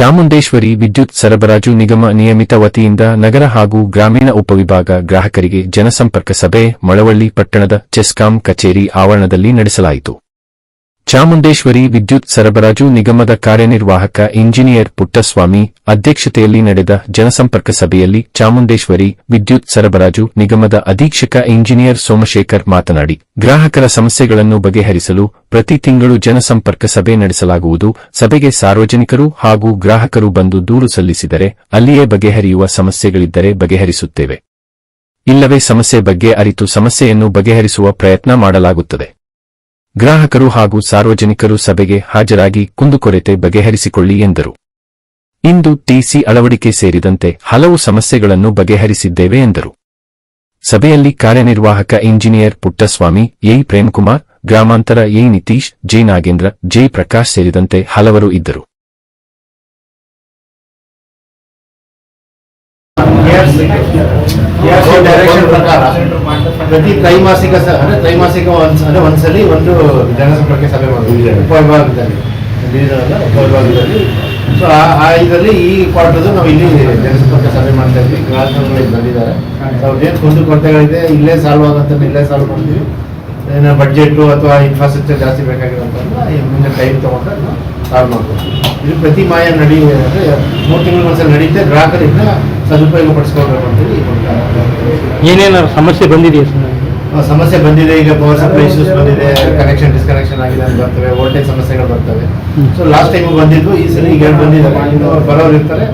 ಚಾಮುಂಡೇಶ್ವರಿ ವಿದ್ಯುತ್ ಸರಬರಾಜು ನಿಗಮ ನಿಯಮಿತ ವತಿಯಿಂದ ನಗರ ಹಾಗೂ ಗ್ರಾಮೀಣ ಉಪವಿಭಾಗ ಗ್ರಾಹಕರಿಗೆ ಜನಸಂಪರ್ಕ ಸಭೆ, ಮಳವಳ್ಳಿ ಪಟ್ಟಣದ ಚೆಸ್ಕಾಂ ಕಚೇರಿ ಆವರಣದಲ್ಲಿ ನಡೆಸಲಾಯಿತು. ಚಾಮುಂಡೇಶ್ವರಿ ವಿದ್ಯುತ್ ಸರಬರಾಜು ನಿಗಮದ ಕಾರ್ಯನಿರ್ವಾಹಕ ಇಂಜಿನಿಯರ್ ಪುಟ್ಟಸ್ವಾಮಿ ಅಧ್ಯಕ್ಷತೆಯಲ್ಲಿ ನಡೆದ ಜನಸಂಪರ್ಕ ಸಭೆಯಲ್ಲಿ ಚಾಮುಂಡೇಶ್ವರಿ ವಿದ್ಯುತ್ ಸರಬರಾಜು ನಿಗಮದ ಅಧೀಕ್ಷಕ ಇಂಜಿನಿಯರ್ ಸೋಮಶೇಖರ್ ಮಾತನಾಡಿ, ಗ್ರಾಹಕರ ಸಮಸ್ಯೆಗಳನ್ನು ಬಗೆಹರಿಸಲು ಪ್ರತಿ ತಿಂಗಳು ಜನಸಂಪರ್ಕ ಸಭೆ ನಡೆಸಲಾಗುವುದು. ಸಭೆಗೆ ಸಾರ್ವಜನಿಕರು ಹಾಗೂ ಗ್ರಾಹಕರು ಬಂದು ದೂರು ಸಲ್ಲಿಸಿದರೆ ಅಲ್ಲಿಯೇ ಬಗೆಹರಿಯುವ ಸಮಸ್ಯೆಗಳಿದ್ದರೆ ಬಗೆಹರಿಸುತ್ತೇವೆ. ಇಲ್ಲವೇ ಸಮಸ್ಯೆ ಬಗ್ಗೆ ಅರಿತು ಸಮಸ್ಯೆಯನ್ನು ಬಗೆಹರಿಸುವ ಪ್ರಯತ್ನ ಮಾಡಲಾಗುತ್ತದೆ. ಗ್ರಾಹಕರು ಹಾಗೂ ಸಾರ್ವಜನಿಕರು ಸಭೆಗೆ ಹಾಜರಾಗಿ ಕುಂದುಕೊರತೆ ಬಗೆಹರಿಸಿಕೊಳ್ಳಿ ಎಂದರು. ಇಂದು ಟಿಸಿ ಅಳವಡಿಕೆ ಸೇರಿದಂತೆ ಹಲವು ಸಮಸ್ಯೆಗಳನ್ನು ಬಗೆಹರಿಸಿದ್ದೇವೆ ಎಂದರು. ಸಭೆಯಲ್ಲಿ ಕಾರ್ಯನಿರ್ವಾಹಕ ಇಂಜಿನಿಯರ್ ಪುಟ್ಟಸ್ವಾಮಿ, ಎ. ಪ್ರೇಮ್ಕುಮಾರ್, ಗ್ರಾಮಾಂತರ A. Nitish, J. Nagendra, J. Prakash ಸೇರಿದಂತೆ ಹಲವರು ಇದ್ದರು. ಪ್ರತಿ ತ್ರೈಮಾಸಿಕ ಸ- ಅಂದ್ರೆ ತ್ರೈಮಾಸಿಕ ಒಂದು ಅಂದರೆ ಒಂದ್ಸಲಿ ಒಂದು ಜನಸಂಪರ್ಕ ಸಭೆ ಮಾಡ್ತೀವಿ ಉಪವಿಭಾಗದಲ್ಲಿ. ಬೀದರಲ್ಲ ಉಪವಿಭಾಗದಲ್ಲಿ. ಸೊ ಆ ಇದರಲ್ಲಿ ಈ ಕ್ವಾರ್ಟರ್ದು ನಾವು ಇಲ್ಲಿ ಜನಸಂಪರ್ಕ ಸಭೆ ಮಾಡ್ತಾ ಇದ್ವಿ. ಗ್ರಾಹಕರು ಇಲ್ಲಿ ಬಂದಿದ್ದಾರೆ. ಅವ್ರದ್ದೇನು ಕುಂದು ಕೊರತೆಗಳಿದೆ ಇಲ್ಲೇ ಸಾಲ್ವ್ ಆಗಂತ ಇಲ್ಲೇ ಸಾಲ್ವ್ ಮಾಡ್ತೀವಿ. ಏನೋ ಬಡ್ಜೆಟು ಅಥವಾ ಇನ್ಫ್ರಾಸ್ಟ್ರಕ್ಚರ್ ಜಾಸ್ತಿ ಬೇಕಾಗಿರೋಂಥದ್ದು ಮುಂದೆ ಟೈಮ್ ತೊಗೊಂಡು ಸಾಲ್ವ್ ಮಾಡ್ಕೊಡ್ತೀವಿ ಇದು ಪ್ರತಿ ಮಾಯ ನಡಿ ಅಂದರೆ ಮೂರು ತಿಂಗಳು ಒಂದ್ಸಲ ನಡೀತೆ ಗ್ರಾಹಕರು ಇದನ್ನ ಸದುಪಯೋಗ ಪಡಿಸ್ಕೋಬೇಕು ಅಂತೇಳಿ ಏನೇನಾದ್ರು ಸಮಸ್ಯೆ ಬಂದಿದೆಯಾ ಸರ್? ಸಮಸ್ಯೆ ಬಂದಿದೆ ಈಗ ಪವರ್ ಸಪ್ಲೈ ಇಶ್ಯೂಸ್ ಬಂದಿದೆ ಕನೆಕ್ಷನ್ ಡಿಸ್ಕನೆಕ್ಷನ್ ಆಗಿದೆ ಅಂತ ಬರ್ತವೆ ವೋಲ್ಟೇಜ್ ಸಮಸ್ಯೆಗಳು ಬರ್ತವೆ. ಸೊ ಲಾಸ್ಟ್ ಟೈಮ್ ಬಂದಿದ್ದು ಈ ಸಲ ಈಗ ಬಂದಿದ್ದಾರೆ. ಇನ್ನು ಅವ್ರು ಬರೋರು ಇರ್ತಾರೆ